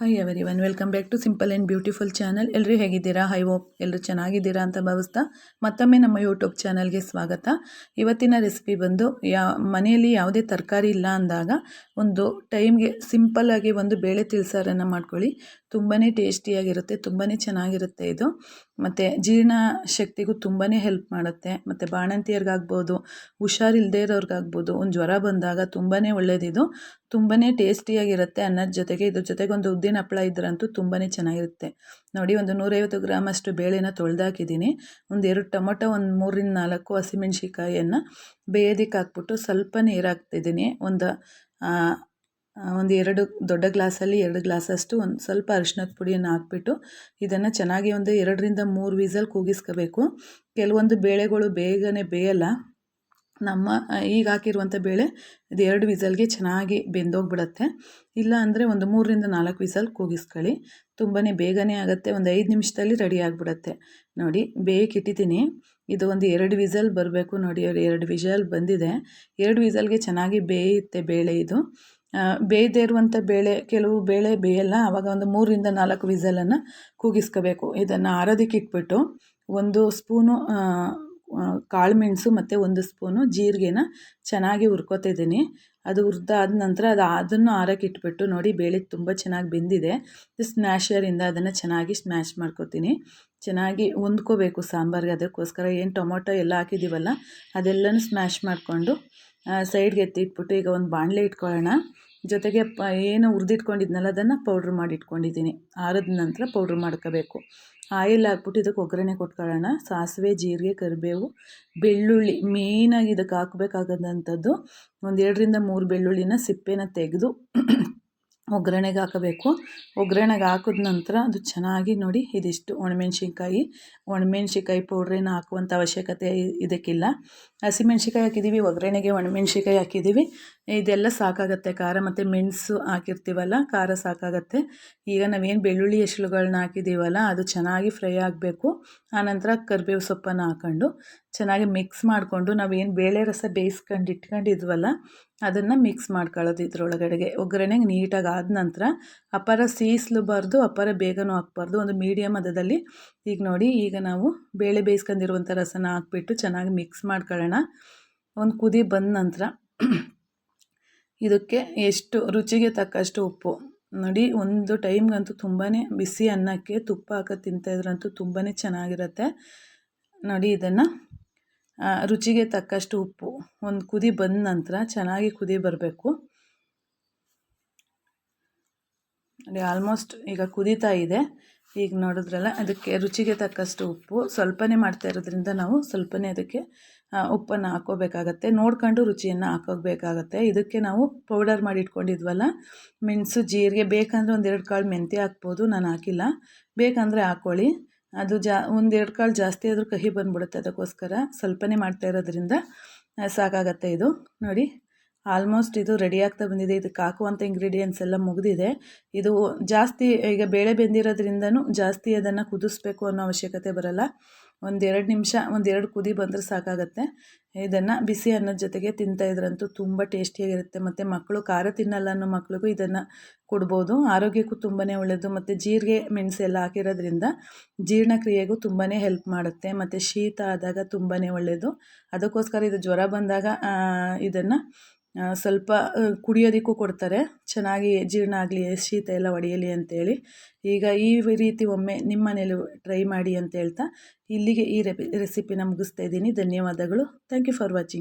Hi everyone welcome back to simple and beautiful channel ಎಲ್ಲರೂ ಹೇಗಿದ್ದೀರಾ? High hope ಎಲ್ಲರೂ ಚೆನ್ನಾಗಿದ್ದೀರಾ ಅಂತ ಭಾವಿಸ್ತಾ ಮತ್ತೊಮ್ಮೆ ನಮ್ಮ ಯೂಟ್ಯೂಬ್ ಚಾನಲ್ಗೆ ಸ್ವಾಗತ. ಇವತ್ತಿನ ರೆಸಿಪಿ ಬಂದು ಯಾ, ಮನೆಯಲ್ಲಿ ಯಾವುದೇ ತರಕಾರಿ ಇಲ್ಲ ಅಂದಾಗ ಒಂದು ಟೈಮ್ಗೆ ಸಿಂಪಲ್ಲಾಗಿ ಒಂದು ಬೇಳೆ ತಿಳಿಸಾರನ್ನು ಮಾಡ್ಕೊಳ್ಳಿ. ತುಂಬಾ ಟೇಸ್ಟಿಯಾಗಿರುತ್ತೆ ತುಂಬಾ ಚೆನ್ನಾಗಿರುತ್ತೆ ಇದು. ಮತ್ತು ಜೀರ್ಣ ಶಕ್ತಿಗೂ ತುಂಬಾ ಹೆಲ್ಪ್ ಮಾಡುತ್ತೆ. ಮತ್ತು ಬಾಣಂತಿಯರಿಗಾಗ್ಬೋದು ಹುಷಾರಿಲ್ಲದೇ ಇರೋರಿಗಾಗ್ಬೋದು, ಒಂದು ಜ್ವರ ಬಂದಾಗ ತುಂಬಾ ಒಳ್ಳೆಯದಿದು ತುಂಬಾ ಟೇಸ್ಟಿಯಾಗಿರುತ್ತೆ ಅನ್ನದ ಜೊತೆಗೆ ಇದ್ರ ಜೊತೆಗೆ ಒಂದು ಉದ್ದಿನ ಹಪ್ಪಳ ಇದ್ರಂತೂ ತುಂಬಾ ಚೆನ್ನಾಗಿರುತ್ತೆ. ನೋಡಿ, ಒಂದು ನೂರೈವತ್ತು ಗ್ರಾಮ್ ಅಷ್ಟು ಬೇಳೆನ ತೊಳೆದಾಕಿದ್ದೀನಿ. ಒಂದು ಎರಡು ಟೊಮೊಟೊ, ಒಂದು ಮೂರಿಂದ ನಾಲ್ಕು ಹಸಿಮೆಣ್ಸಿಕಾಯಿಯನ್ನು ಬೇಯೋದಕ್ಕೆ ಹಾಕ್ಬಿಟ್ಟು ಸ್ವಲ್ಪ ನೀರು ಹಾಕ್ತಿದ್ದೀನಿ ಒಂದು ಒಂದು ಎರಡು ದೊಡ್ಡ ಗ್ಲಾಸಲ್ಲಿ ಎರಡು ಗ್ಲಾಸಷ್ಟು ಒಂದು ಸ್ವಲ್ಪ ಅರಿಶಿನದ ಪುಡಿಯನ್ನು ಹಾಕ್ಬಿಟ್ಟು ಇದನ್ನು ಚೆನ್ನಾಗಿ ಒಂದು ಎರಡರಿಂದ ಮೂರು ವೀಸಲ್ ಕೂಗಿಸ್ಕೋಬೇಕು. ಕೆಲವೊಂದು ಬೇಳೆಗಳು ಬೇಗನೆ ಬೇಯಲ್ಲ. ನಮ್ಮ ಈಗ ಹಾಕಿರುವಂಥ ಬೇಳೆ ಇದು ಎರಡು ವಿಸಲ್ಗೆ ಚೆನ್ನಾಗಿ ಬೆಂದೋಗ್ಬಿಡತ್ತೆ. ಇಲ್ಲ ಅಂದರೆ ಒಂದು ಮೂರರಿಂದ ನಾಲ್ಕು ವಿಸಲ್ ಕೂಗಿಸ್ಕೊಳ್ಳಿ. ತುಂಬಾ ಬೇಗನೆ ಆಗುತ್ತೆ. ಒಂದು ಐದು ನಿಮಿಷದಲ್ಲಿ ರೆಡಿ ಆಗಿಬಿಡತ್ತೆ. ನೋಡಿ ಬೇಯಕ್ಕಿಟ್ಟಿದ್ದೀನಿ ಇದು ಒಂದು ಎರಡು ವಿಸಲ್ ಬರಬೇಕು ನೋಡಿ. ಎರಡು ವಿಸಲ್ ಬಂದಿದೆ. ಎರಡು ವಿಸಲ್ಗೆ ಚೆನ್ನಾಗಿ ಬೇಯುತ್ತೆ ಬೇಳೆ ಇದು. ಬೇಯದೇ ಇರುವಂಥ ಬೇಳೆ, ಕೆಲವು ಬೇಳೆ ಬೇಯಲ್ಲ ಆವಾಗ ಒಂದು ಮೂರರಿಂದ ನಾಲ್ಕು ವಿಸಲನ್ನು ಕೂಗಿಸ್ಕೋಬೇಕು. ಇದನ್ನು ಆರೋದಕ್ಕೆ ಇಟ್ಬಿಟ್ಟು ಒಂದು ಸ್ಪೂನು ಕಾಳುಮೆಣಸು ಮತ್ತು ಒಂದು ಸ್ಪೂನು ಜೀರಿಗೆನ ಚೆನ್ನಾಗಿ ಹುರ್ಕೋತಿದ್ದೀನಿ ಅದು ಹುರಿದಾದ ನಂತರ ಅದು ಅದನ್ನು ಆರಕ್ಕೆ ಇಟ್ಬಿಟ್ಟು ನೋಡಿ, ಬೇಳೆ ತುಂಬ ಚೆನ್ನಾಗಿ ಬೆಂದಿದೆ. ಸ್ಮ್ಯಾಶರಿಂದ ಅದನ್ನು ಚೆನ್ನಾಗಿ ಸ್ಮ್ಯಾಶ್ ಮಾಡ್ಕೊತೀನಿ. ಚೆನ್ನಾಗಿ ಹೊಂದ್ಕೋಬೇಕು ಸಾಂಬಾರಿಗೆ. ಅದಕ್ಕೋಸ್ಕರ ಏನು ಟೊಮೊಟೊ ಎಲ್ಲ ಹಾಕಿದ್ದೀವಲ್ಲ ಅದೆಲ್ಲನೂ ಸ್ಮ್ಯಾಶ್ ಮಾಡಿಕೊಂಡು ಸೈಡ್ಗೆ ಎತ್ತಿಟ್ಬಿಟ್ಟು ಈಗ ಒಂದು ಬಾಣಲೆ ಇಟ್ಕೊಳ್ಳೋಣ. ಜೊತೆಗೆ ಪ, ಏನು ಹುರಿದಿಟ್ಕೊಂಡಿದ್ನಲ್ಲ, ಅದನ್ನು ಪೌಡ್ರ್ ಮಾಡಿ ಇಟ್ಕೊಂಡಿದ್ದೀನಿ ಆರಿದ ನಂತರ ಪೌಡ್ರ್ ಮಾಡ್ಕೋಬೇಕು. ಆಯಿಲ್ ಹಾಕ್ಬಿಟ್ಟು ಇದಕ್ಕೆ ಒಗ್ಗರಣೆ ಕೊಟ್ಕೊಳ್ಳೋಣ. ಸಾಸಿವೆ, ಜೀರಿಗೆ, ಕರಿಬೇವು, ಬೆಳ್ಳುಳ್ಳಿ ಮೇಯ್ನಾಗಿ ಇದಕ್ಕೆ ಹಾಕಬೇಕಾಗದಂಥದ್ದು ಒಂದು ಎರಡರಿಂದ ಮೂರು ಬೆಳ್ಳುಳ್ಳಿನ ಸಿಪ್ಪೆನ ತೆಗೆದು ಒಗ್ಗರಣೆಗೆ ಹಾಕಬೇಕು. ಒಗ್ಗರಣೆಗೆ ಹಾಕಿದ ನಂತರ ಅದು ಚೆನ್ನಾಗಿ ನೋಡಿ ಇದಿಷ್ಟು ಒಣಮೆಣ್ಸಿನ್ಕಾಯಿ. ಒಣಮೆಣ್ಸಿನ್ಕಾಯಿ ಪೌಡ್ರೇನು ಹಾಕುವಂಥ ಅವಶ್ಯಕತೆ ಇದಕ್ಕಿಲ್ಲ. ಹಸಿಮೆಣ್ಸಿನ್ಕಾಯಿ ಹಾಕಿದ್ದೀವಿ ಒಗ್ಗರಣೆಗೆ ಒಣಮೆಣ್ಸಿನ್ಕಾಯಿ ಹಾಕಿದ್ದೀವಿ ಇದೆಲ್ಲ ಸಾಕಾಗುತ್ತೆ. ಖಾರ ಮತ್ತು ಮೆಣಸು ಹಾಕಿರ್ತೀವಲ್ಲ, ಖಾರ ಸಾಕಾಗತ್ತೆ. ಈಗ ನಾವೇನು ಬೆಳ್ಳುಳ್ಳಿ ಎಸಳುಗಳನ್ನ ಹಾಕಿದ್ದೀವಲ್ಲ ಅದು ಚೆನ್ನಾಗಿ ಫ್ರೈ ಆಗಬೇಕು. ಆನಂತರ ಕರಿಬೇವು ಸೊಪ್ಪನ್ನು ಹಾಕ್ಕೊಂಡು ಚೆನ್ನಾಗಿ ಮಿಕ್ಸ್ ಮಾಡಿಕೊಂಡು ನಾವೇನು ಬೇಳೆ ರಸ ಬೇಯಿಸ್ಕೊಂಡು ಇಟ್ಕೊಂಡಿದ್ವಲ್ಲ, ಅದನ್ನು ಮಿಕ್ಸ್ ಮಾಡ್ಕೊಳ್ಳೋದು ಇದ್ರೊಳಗಡೆಗೆ. ಒಗ್ಗರಣೆಗೆ ನೀಟಾಗಿ ಆದ ನಂತರ ಅಪಾರ ಸೀಸ್ಲಬಾರ್ದು, ಅಪಾರ ಬೇಗನೂ ಹಾಕ್ಬಾರ್ದು. ಒಂದು ಮೀಡಿಯಮ್ ಅದದಲ್ಲಿ ಈಗ ನೋಡಿ, ಈಗ ನಾವು ಬೇಳೆ ಬೇಯಿಸ್ಕೊಂಡಿರುವಂಥ ರಸನ ಹಾಕ್ಬಿಟ್ಟು ಚೆನ್ನಾಗಿ ಮಿಕ್ಸ್ ಮಾಡ್ಕೊಳ್ಳೋಣ. ಒಂದು ಕುದಿ ಬಂದ ನಂತರ ಇದಕ್ಕೆ ಎಷ್ಟು ರುಚಿಗೆ ತಕ್ಕಷ್ಟು ಉಪ್ಪು. ನೋಡಿ, ಒಂದು ಟೈಮ್ಗಂತೂ ತುಂಬಾ ಬಿಸಿ ಅನ್ನಕ್ಕೆ ತುಪ್ಪ ಹಾಕಿ ತಿಂತಾಯಿದ್ರಂತೂ ತುಂಬಾ ಚೆನ್ನಾಗಿರುತ್ತೆ. ನೋಡಿ, ಇದನ್ನು ರುಚಿಗೆ ತಕ್ಕಷ್ಟು ಉಪ್ಪು. ಒಂದು ಕುದಿ ಬಂದ ನಂತರ ಚೆನ್ನಾಗಿ ಕುದಿ ಬರಬೇಕು. ನೋಡಿ ಆಲ್ಮೋಸ್ಟ್ ಈಗ ಕುದೀತಾ ಇದೆ. ಈಗ ನೋಡಿದ್ರಲ್ಲ, ಅದಕ್ಕೆ ರುಚಿಗೆ ತಕ್ಕಷ್ಟು ಉಪ್ಪು. ಸ್ವಲ್ಪನೇ ಮಾಡ್ತಾ ಇರೋದ್ರಿಂದ ನಾವು ಸ್ವಲ್ಪನೇ ಅದಕ್ಕೆ ಉಪ್ಪನ್ನು ಹಾಕೋಬೇಕಾಗತ್ತೆ ನೋಡ್ಕೊಂಡು ರುಚಿಯನ್ನು ಹಾಕೋಬೇಕಾಗತ್ತೆ ಇದಕ್ಕೆ ನಾವು ಪೌಡರ್ ಮಾಡಿ ಇಟ್ಕೊಂಡಿದ್ವಲ್ಲ, ಮೆಣಸು, ಜೀರಿಗೆ, ಬೇಕಂದರೆ ಒಂದೆರಡು ಕಾಳು ಮೆಂತ್ಯ ಹಾಕ್ಬೋದು. ನಾನು ಹಾಕಿಲ್ಲ. ಬೇಕಂದರೆ ಹಾಕ್ಕೊಳ್ಳಿ ಅದು ಜಾ, ಒಂದೆರಡು ಕಾಳು ಜಾಸ್ತಿ ಆದರೂ ಕಹಿ ಬಂದುಬಿಡುತ್ತೆ ಅದಕ್ಕೋಸ್ಕರ. ಸ್ವಲ್ಪನೇ ಮಾಡ್ತಾ ಇರೋದ್ರಿಂದ ಸಾಕಾಗತ್ತೆ ಇದು. ನೋಡಿ. ಆಲ್ಮೋಸ್ಟ್ ಇದು ರೆಡಿ ಆಗ್ತಾ ಬಂದಿದೆ. ಇದಕ್ಕೆ ಹಾಕುವಂಥ ಇಂಗ್ರೀಡಿಯೆಂಟ್ಸ್ ಎಲ್ಲ ಮುಗಿದಿದೆ. ಇದು ಜಾಸ್ತಿ ಈಗ ಬೇಳೆ ಬೆಂದಿರೋದ್ರಿಂದನೂ ಜಾಸ್ತಿ ಅದನ್ನು ಕುದಿಸ್ಬೇಕು ಅನ್ನೋ ಅವಶ್ಯಕತೆ ಬರಲ್ಲ. ಒಂದೆರಡು ನಿಮಿಷ ಒಂದೆರಡು ಕುದಿ ಬಂದರೆ ಸಾಕಾಗತ್ತೆ. ಇದನ್ನು ಬಿಸಿ ಅನ್ನದ ಜೊತೆಗೆ ತಿಂತಾಯಿದ್ರಂತೂ ತುಂಬ ಟೇಸ್ಟಿಯಾಗಿರುತ್ತೆ. ಮತ್ತು ಮಕ್ಕಳು ಖಾರ ತಿನ್ನಲ್ಲ ಅನ್ನೋ ಮಕ್ಕಳಿಗೂ ಇದನ್ನು ಕೊಡ್ಬೋದು. ಆರೋಗ್ಯಕ್ಕೂ ತುಂಬಾ ಒಳ್ಳೆಯದು ಮತ್ತು ಜೀರಿಗೆ, ಮೆಣಸು ಎಲ್ಲ ಹಾಕಿರೋದ್ರಿಂದ ಜೀರ್ಣಕ್ರಿಯೆಗೂ ತುಂಬಾ ಹೆಲ್ಪ್ ಮಾಡುತ್ತೆ. ಮತ್ತು ಶೀತ ಆದಾಗ ತುಂಬಾ ಒಳ್ಳೆಯದು ಅದಕ್ಕೋಸ್ಕರ ಇದು ಜ್ವರ ಬಂದಾಗ ಇದನ್ನು ಸ್ವಲ್ಪ ಕುಡಿಯೋದಕ್ಕೂ ಕೊಡ್ತಾರೆ. ಚೆನ್ನಾಗಿ ಜೀರ್ಣ ಆಗಲಿ, ಶೀತ ಎಲ್ಲ ಹೊಡೆಯಲಿ ಅಂತೇಳಿ. ಈಗ ಈ ರೀತಿ ಒಮ್ಮೆ ನಿಮ್ಮ ಮನೇಲಿ ಟ್ರೈ ಮಾಡಿ ಅಂತ ಹೇಳ್ತಾ ಇಲ್ಲಿಗೆ ಈ ರೆಪಿ, ರೆಸಿಪಿನ ಮುಗಿಸ್ತಾ ಇದ್ದೀನಿ. ಧನ್ಯವಾದಗಳು. Thank you for watching